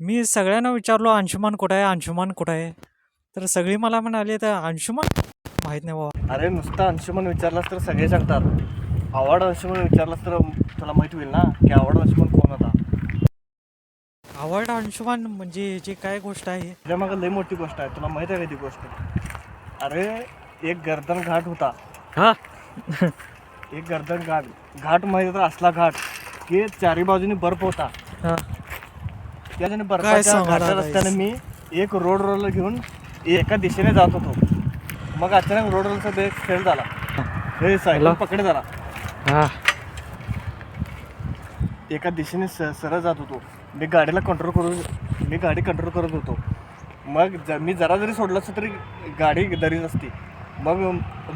मी सगळ्यांना विचारलो अंशुमान कुठं आहे? अंशुमान कुठं आहे? तर सगळी मला म्हणाले तर अंशुमान? माहीत नाही बाबा. अरे नुसता अंशुमन विचारलास तर सगळे सांगतात. आवड अंशुमन विचारलास तर तुला माहिती होईल ना की आवड अंशुमन कोण होता? आवड अंशुमान म्हणजे याची काय गोष्ट आहे? तुझ्या मागं लई मोठी गोष्ट आहे. तुला माहिती आहे का ती गोष्ट? अरे एक गर्दन घाट होता. हा? एक गर्दन घाट. घाट माहिती तर असला घाट की चारी बाजूनी बर्फ होता. हा. त्याच्याने बर्फाच्या? असताना मी एक रोड रोलर घेऊन एका दिशेने जात होतो. मग अचानक रोड रोलरचा बेग फेल झाला. हे सायकल? पकडे झाला हा. एका दिशेने स सरळ जात होतो. मी गाडीला कंट्रोल करू मी गाडी कंट्रोल करत होतो. मग ज मी जरा जरी सोडलं असतं तरी गाडी दरीच असती. मग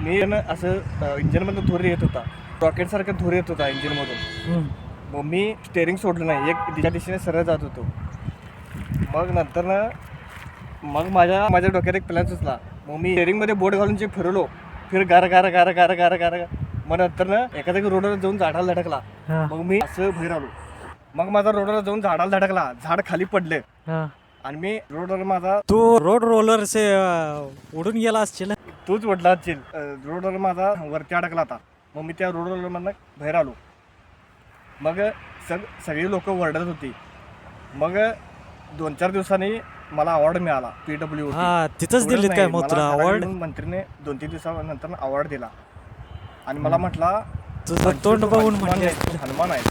मी ना असं इंजिनमधून धूर येत होता. रॉकेटसारखा धूर येत होता इंजिनमधून. मग मी स्टेअरिंग सोडलं नाही. एक दिशा दिशेने सरळ जात होतो. मग नंतर ना मग माझ्या माझ्या डोक्यात एक प्लॅन सुचला. मग मी स्टेअरिंगमध्ये बोट घालून जे फिरलो फिर गार गार गार गार गार गार मग नंतर ना एखाद्या रोडवर जाऊन झाडाला धडकला. हा. मग मी असं बाहेर आलो मग माझा रोडवर जाऊन झाडाला धडकला. झाड खाली पडले. आणि मी रोडवर माझा तू रोड रोलर से अं, उडून गेला असशील. तूच वडला असशील. अं, रोडवर माझा वरती अडकला होता. मग मी त्या रोडवर मधनं बाहेर आलो. मग सग सगळी लोक वरडत होती. मग दोन चार दिवसांनी मला अवॉर्ड मिळाला पी डब्ल्यू हा तिथंच दिलीत काय? मग तुला आवड मंत्रीने दोन तीन दिवसानंतर अवॉर्ड दिला. आणि मला म्हटला तुझं तोंड बघून हनुमान आहेस, आहेस.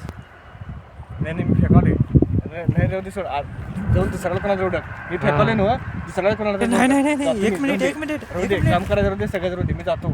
नाही नाही मी फेकाले नाही जाऊ दे सोड आ- जाऊन दुसऱ्याला कोणाला जाऊ टाक मी फेकाले ना दुसऱ्याला कोणाला नाही एक मिनिट एक. मिनिट काम करायचं राहू दे सगळं राहू दे मी जातो.